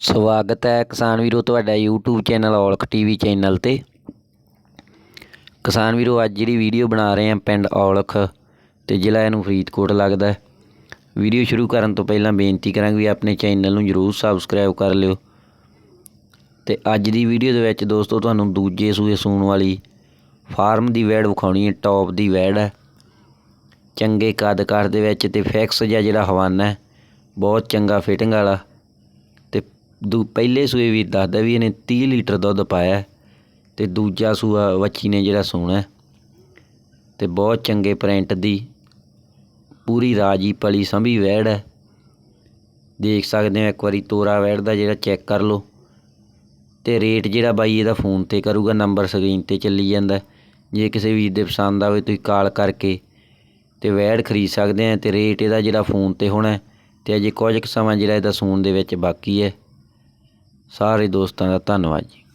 ਸਵਾਗਤ ਹੈ ਕਿਸਾਨ ਵੀਰੋ ਤੁਹਾਡਾ YouTube channel Aulakh TV channel ਤੇ। ਕਿਸਾਨ ਵੀਰੋ, ਅੱਜ ਜਿਹੜੀ ਵੀਡੀਓ ਬਣਾ ਰਹੇ ਹਾਂ ਪਿੰਡ ਔਲਖ ਤੇ ਜ਼ਿਲ੍ਹਾ ਇਹਨੂੰ ਫਰੀਦਕੋਟ ਲੱਗਦਾ ਹੈ। ਵੀਡੀਓ ਸ਼ੁਰੂ ਕਰਨ ਤੋਂ ਪਹਿਲਾਂ ਬੇਨਤੀ ਕਰਾਂਗੇ ਵੀ ਆਪਣੇ ਚੈਨਲ ਨੂੰ ਜਰੂਰ ਸਬਸਕ੍ਰਾਈਬ ਕਰ ਲਿਓ। ਤੇ ਅੱਜ ਦੀ ਵੀਡੀਓ ਦੇ ਵਿੱਚ ਦੋਸਤੋ ਤੁਹਾਨੂੰ ਦੂਜੇ ਸੂਏ ਸੂਣ ਵਾਲੀ ਫਾਰਮ ਦੀ ਵੈੜ ਵਿਖਾਉਣੀ ਹੈ, ਟੌਪ ਦੀ ਵੈੜ ਹੈ। ਚੰਗੇ ਕੱਦ ਕਾਠ ਦੇ ਵਿੱਚ ਤੇ ਫਿਕਸ ਜਿਹਾ ਜਿਹੜਾ ਹਵਾਨਾ ਬਹੁਤ ਚੰਗਾ ਫਿਟਿੰਗ ਵਾਲਾ। ਦੂ ਪਹਿਲੇ ਸੂਏ ਵੀ ਦੱਸਦਾ ਵੀ ਇਹਨੇ 30 ਲੀਟਰ ਦੁੱਧ ਪਾਇਆ ਹੈ ਤੇ ਦੂਜਾ ਸੂਆ ਵੱਛੀ ਨੇ ਜਿਹੜਾ ਸੂਣਾ ਹੈ। ਤੇ ਬਹੁਤ ਚੰਗੇ ਪ੍ਰਿੰਟ ਦੀ ਪੂਰੀ ਰਾਜੀ ਪਲੀ ਸੰਭੀ ਵੈੜ ਹੈ। ਦੇਖ ਸਕਦੇ ਹੋ ਇੱਕ ਵਾਰੀ ਤੋਰਾ ਵੈੜ ਦਾ ਜਿਹੜਾ ਚੈੱਕ ਕਰ ਲਓ। ਤੇ ਰੇਟ ਜਿਹੜਾ ਬਾਈ ਇਹਦਾ ਫੋਨ ਤੇ ਕਰੂਗਾ ਨੰਬਰ ਸਕਰੀਨ ਤੇ ਚੱਲੀ ਜਾਂਦਾ ਜੇ ਕਿਸੇ ਵੀਰ ਦੇ ਪਸੰਦ ਆਵੇ ਤੁਸੀਂ ਕਾਲ ਕਰਕੇ ਤੇ ਵੈੜ ਖਰੀਦ ਸਕਦੇ ਆ ਤੇ ਰੇਟ ਇਹਦਾ ਜਿਹੜਾ ਫੋਨ ਤੇ ਹੋਣਾ ਹੈ। ਤੇ ਅਜੇ ਕੁਝ ਕੁ ਸਮਾਂ ਜਿਹੜਾ ਇਹਦਾ ਸੂਣ ਦੇ ਵਿੱਚ ਬਾਕੀ ਹੈ। ਸਾਰੇ ਦੋਸਤਾਂ ਦਾ ਧੰਨਵਾਦ ਜੀ।